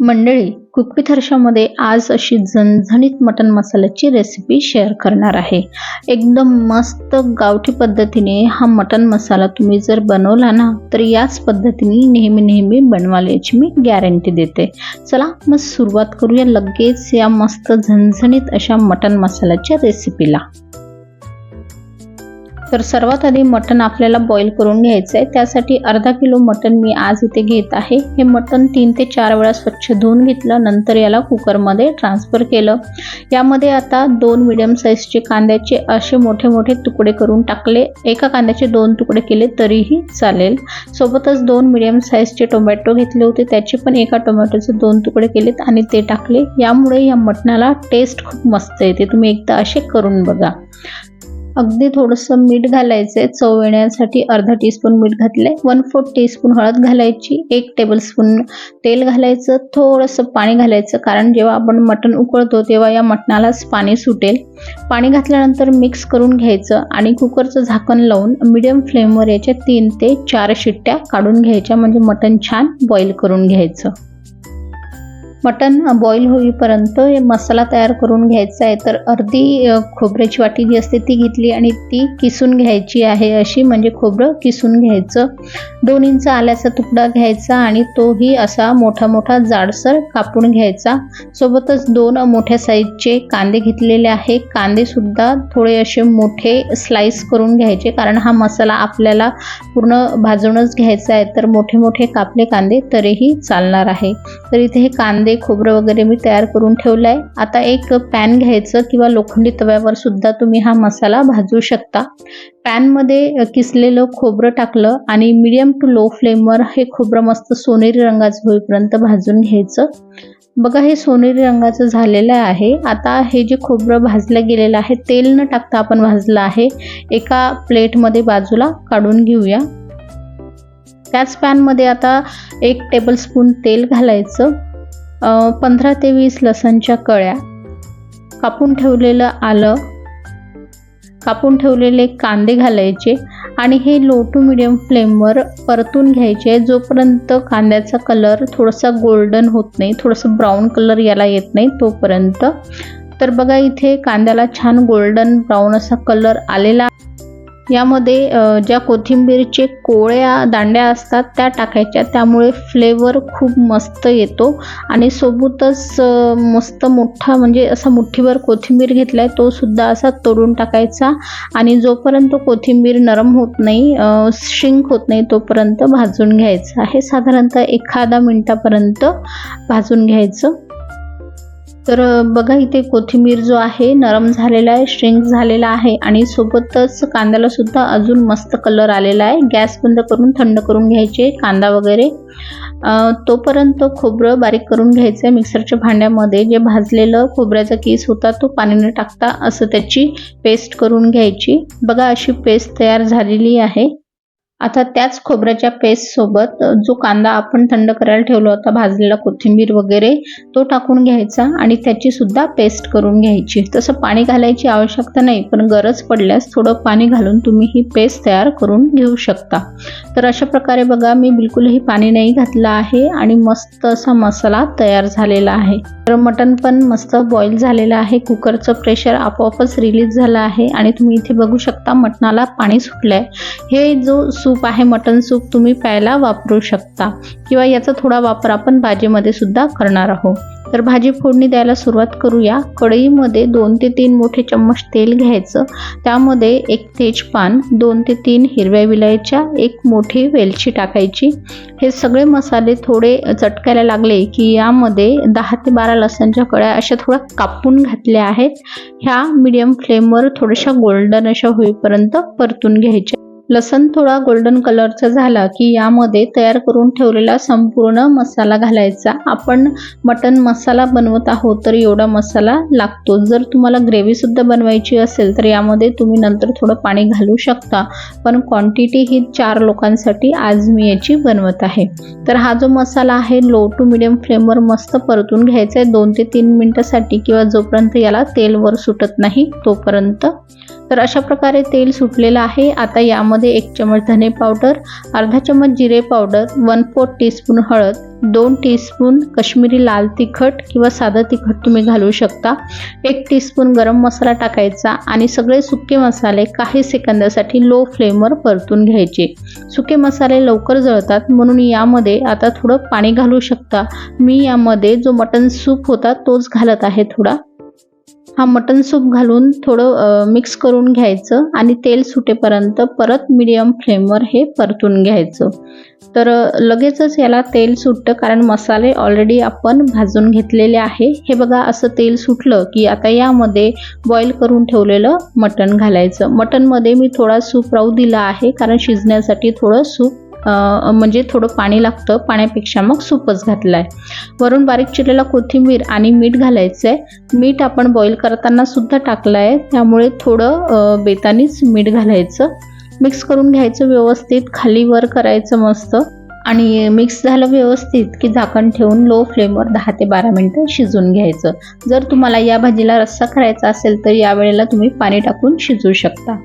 मंडळी कुकविथ हर्षामध्ये आज अशी झणझणीत मटन मसाल्याची रेसिपी शेअर करणार आहे. एकदम मस्त गावठी पद्धतीने हा मटन मसाला तुम्ही जर बनवला ना तर याच पद्धतीने नेहमी नेहमी बनवाल याची मी गॅरंटी देते. चला मग सुरुवात करूया लगेच या मस्त झणझणीत अशा मटन मसाल्याच्या रेसिपीला तर सर्वात आधी मटण आपल्याला बॉईल करून घ्यायचं आहे त्यासाठी अर्धा किलो मटण मी आज इथे घेत आहे. हे मटण तीन ते चार वेळा स्वच्छ धुवून घेतलं. नंतर याला कुकरमध्ये ट्रान्सफर केलं. यामध्ये आता दोन मिडियम साईजचे कांद्याचे असे मोठे मोठे तुकडे करून टाकले. एका कांद्याचे दोन तुकडे केले तरीही चालेल. सोबतच दोन मिडियम साईजचे टोमॅटो घेतले होते. त्याचे पण एका टोमॅटोचे दोन तुकडे केलेत आणि ते टाकले. यामुळे या मटणाला टेस्ट खूप मस्त येते. तुम्ही एकदा असे करून बघा. अगदी थोडंसं मीठ घालायचं आहे चव येण्यासाठी अर्धा टीस्पून मीठ घातले वन फोर्थ टीस्पून हळद घालायची. एक टेबलस्पून तेल घालायचं. थोडंसं पाणी घालायचं. कारण जेव्हा आपण मटण उकळतो तेव्हा या मटणालाच पाणी सुटेल. पाणी घातल्यानंतर मिक्स करून घ्यायचं आणि कुकरचं झाकण लावून मिडियम फ्लेमवर याच्या तीन ते चार शिट्ट्या काढून घ्यायच्या. म्हणजे मटण छान बॉईल करून घ्यायचं. मटन बॉईल होईपर्यंत मसाला तयार करून घ्यायचा आहे. तर अर्धी खोबऱ्याची वाटी जी असते ती घेतली आणि ती किसून घ्यायची आहे अशी म्हणजे खोबरं किसून घ्यायचं. दोन इंच आल्याचा तुकडा घ्यायचा आणि तोही असा मोठा मोठा जाडसर कापून घ्यायचा. सोबतच दोन मोठ्या साईजचे कांदे घेतलेले आहे. कांदेसुद्धा थोडे असे मोठे स्लाइस करून घ्यायचे कारण हा मसाला आपल्याला पूर्ण भाजूनच घ्यायचा आहे. तर मोठे मोठे कापले कांदे तरीही चालणार आहे. तर इथे हे कांदे मध्ये खोबरं वगैरे मी तयार करून ठेवलं आहे आता एक पॅन घ्यायचं किंवा लोखंडी तव्यावर सुद्धा तुम्ही हा मसाला भाजू शकता. पॅनमध्ये किसलेलं खोबरं टाकलं आणि मीडियम टू लो फ्लेमवर हे खोबरं मस्त सोनेरी रंगाचं होईपर्यंत भाजून घ्यायचं. बघा हे सोनेरी रंगाचं झालेलं आहे. आता हे जे खोबरं भाजलं गेलेलं आहे तेल न टाकता आपण भाजलं आहे. एका प्लेटमध्ये बाजूला काढून घेऊया. त्याच पॅनमध्ये आता एक टेबलस्पून तेल घालायचं. पंधरा ते वीस लसणच्या कळ्या. कापून ठेवलेलं आलं. कापून ठेवलेले कांदे घालायचे आणि हे लो टू मिडियम फ्लेमवर परतून घ्यायचे. जोपर्यंत कांद्याचा कलर थोडासा गोल्डन होत नाही थोडंसं ब्राऊन कलर याला येत नाही तोपर्यंत. तर बघा इथे कांद्याला छान गोल्डन ब्राऊन असा कलर आलेला यामध्ये ज्या कोथिंबीरचे कोळ्या दांड्या असतात त्या टाकायच्या. त्यामुळे फ्लेवर खूप मस्त येतो. आणि सोबतच मस्त मोठा म्हणजे असा मुठ्ठीभर कोथिंबीर घेतला आहे तो सुद्धा असा तोडून टाकायचा. आणि जोपर्यंत कोथिंबीर नरम होत नाही शिंक होत नाही तोपर्यंत भाजून घ्यायचं आहे. साधारणतः एखादा मिनटापर्यंत भाजून घ्यायचं. तर बघा इथे कोथिंबीर जो आहे नरम झालेला आहे श्रिंक झालेला आहे आणि सोबतच कांद्याला सुद्धा अजून मस्त कलर आलेला आहे. गॅस बंद करून थंड करून घ्यायचे कांदा वगैरे. तोपर्यंत खोबरं बारीक करून घ्यायचं आहे मिक्सरच्या भांड्यामध्ये. जे भाजलेलं खोबऱ्याचा केस होता तो पाण्याने टाकता असं त्याची पेस्ट करून घ्यायची. बघा अशी पेस्ट तयार झालेली आहे. आता त्याच खोबऱ्याच्या पेस्टसोबत जो कांदा आपण थंड करायला ठेवला होता भाजलेला कोथिंबीर वगैरे तो टाकून घ्यायचा आणि त्याची सुद्धा पेस्ट करून घ्यायची. तसं पाणी घालायची आवश्यकता नाही पण गरज पडल्यास थोडं पाणी घालून तुम्ही ही पेस्ट तयार करून घेऊ शकता. तर अशा प्रकारे बघा मी बिलकुलही पाणी नाही घातलं आहे आणि मस्त असा मसाला तयार झालेला आहे. तर मटन पण मस्त बॉईल झालेलं आहे. कुकरचं प्रेशर आपोआपच रिलीज झालं आहे आणि तुम्ही इथे बघू शकता मटणाला पाणी सुटलं आहे हे जो सूप आहे मटन सूप तुम्ही प्यायला वापरू शकता. किंवा याचा थोडा वापर आपण भाजीमध्ये सुद्धा करणार आहोत. तर भाजी फोडणी द्यायला सुरुवात करूया. कढईमध्ये दोन ते तीन मोठे चम्मच तेल घ्यायचं. त्यामध्ये एक तेजपान दोन ते तीन हिरव्या विलायच्या एक मोठी वेलची टाकायची. हे सगळे मसाले थोडे चटकायला लागले की यामध्ये दहा ते बारा लसणच्या कळ्या अशा थोड्या कापून घातल्या आहेत. ह्या मीडियम फ्लेमवर थोड्याशा गोल्डन अशा होईपर्यंत परतून घ्यायच्या. लसण थोडा गोल्डन कलरचा झाला की यामध्ये तयार करून ठेवलेला संपूर्ण मसाला घालायचा. आपण मटन मसाला बनवत आहोत तर एवढा मसाला लागतो. जर तुम्हाला ग्रेव्हीसुद्धा बनवायची असेल तर यामध्ये तुम्ही नंतर थोडं पाणी घालू शकता. पण क्वांटिटी ही चार लोकांसाठी आज मी याची बनवत आहे. तर हा जो मसाला आहे लो टू मिडियम फ्लेमवर मस्त परतून घ्यायचा आहे. दोन ते तीन मिनटासाठी किंवा जोपर्यंत याला तेलवर सुटत नाही तोपर्यंत तर अशा प्रकारे तेल सुटलेलं आहे. आता यामध्ये एक चमच धने पावडर अर्धा चमच जिरे पावडर वन फोर्थ टीस्पून हळद दोन टीस्पून कश्मीरी लाल तिखट किंवा साधं तिखट तुम्ही घालू शकता. एक टीस्पून गरम मसाला टाकायचा आणि सगळे सुके मसाले काही सेकंदासाठी लो फ्लेमवर परतून घ्यायचे. सुके मसाले लवकर जळतात म्हणून यामध्ये आता थोडं पाणी घालू शकता. मी यामध्ये जो मटन सूप होता तोच घालत आहे थोडा. हा मटन सूप घालून थोडं मिक्स करून घ्यायचं आणि तेल सुटेपर्यंत परत मिडियम फ्लेमवर हे परतून घ्यायचं. तर लगेचच याला तेल सुटतं कारण मसाले ऑलरेडी आपण भाजून घेतलेले आहे. हे बघा असं तेल सुटलं की आता यामध्ये बॉईल करून ठेवलेलं मटण घालायचं. मटणमध्ये मी थोडा सूप राहू दिला आहे कारण शिजण्यासाठी थोडं सूप म्हणजे थोडं पाणी लागतं पाण्यापेक्षा मग सूपच घातलं आहे वरून बारीक चिरलेला कोथिंबीर आणि मीठ घालायचं आहे मीठ आपण बॉईल करताना सुद्धा टाकलं आहे त्यामुळे थोडं बेतानीच मीठ घालायचं. मिक्स करून घ्यायचं व्यवस्थित खाली वर करायचं मस्त. आणि मिक्स झालं व्यवस्थित की झाकण ठेवून लो फ्लेमवर दहा ते बारा मिनटं शिजून घ्यायचं. जर तुम्हाला या भाजीला रस्सा करायचा असेल तर यावेळेला तुम्ही पाणी टाकून शिजवू शकता.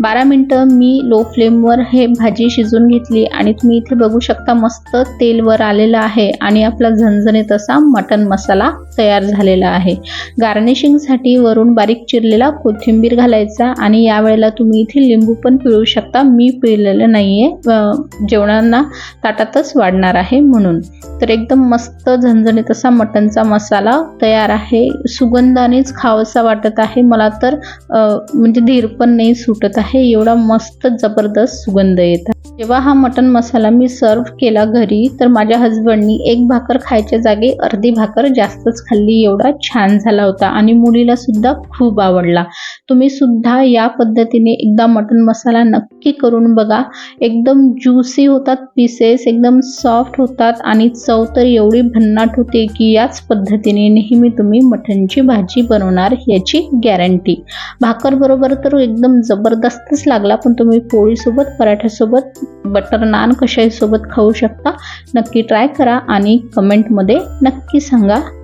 बारा मिनटं मी लो फ्लेमवर हे भाजी शिजून घेतली आणि तुम्ही इथे बघू शकता मस्त तेल वर आलेलं आहे आणि आपला झणझणीत असा मटन मसाला तयार झालेला आहे. गार्निशिंगसाठी वरून बारीक चिरलेला कोथिंबीर घालायचा आणि यावेळेला तुम्ही इथे लिंबू पण पिळू शकता. मी पिळलेलं नाही आहे जेवणांना ताटातच वाढणार आहे म्हणून. तर एकदम मस्त झणझणीत असा मटनचा मसाला तयार आहे. सुगंधानेच खावंसा वाटत आहे. मला तर म्हणजे धीर पण नाही सुट सुटत आहे. एवढा मस्त जबरदस्त सुगंध येत आहे. जेव्हा हा मटन मसाला मी सर्व केला घरी तर माझ्या हजबंडनी एक भाकर खायच्या जागी अर्धी भाकर जास्तच खाल्ली. एवढा छान झाला होता आणि मुलीला सुद्धा खूप आवडला. तुम्ही सुद्धा या पद्धतीने एकदा मटन मसाला नक्की करून बघा. एकदम ज्युसी होतात पीसेस एकदम सॉफ्ट होतात आणि चव तर एवढी भन्नाट होते की याच पद्धतीने नेहमी तुम्ही मटनची भाजी बनवणार याची गॅरंटी भाकर बरोबर तर एकदम जबरदस्तच लागला पण तुम्ही पोळीसोबत पराठ्यासोबत बटर नान कशाहीसोबत खाऊ शकता. नक्की ट्राय करा आणि कमेंटमध्ये नक्की सांगा.